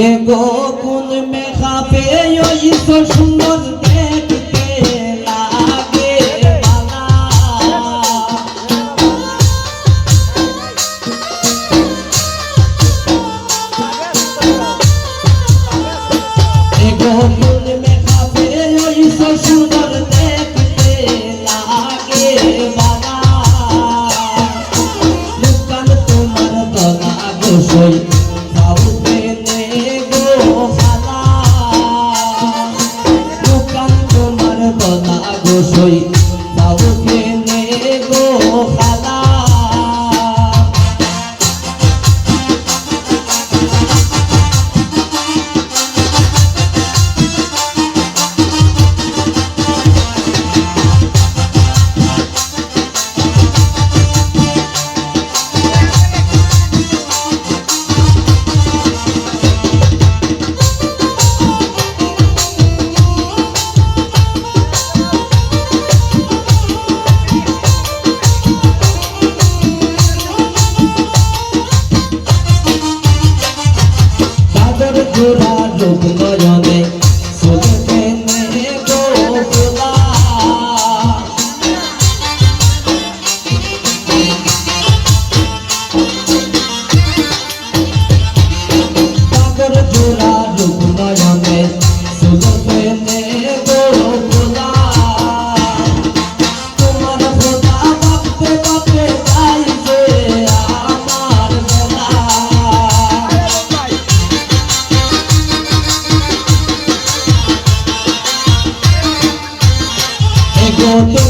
এ গো কোন মেঘা পেয়ে সুন্দর দেখে don't মতো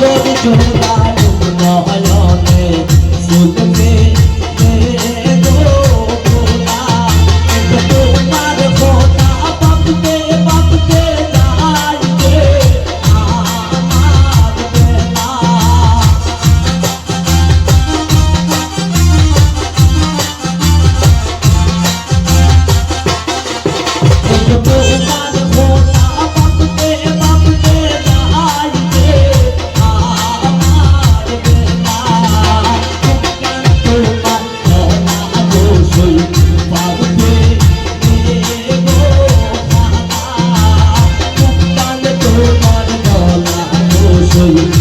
আদর চুলদার তোমার বলা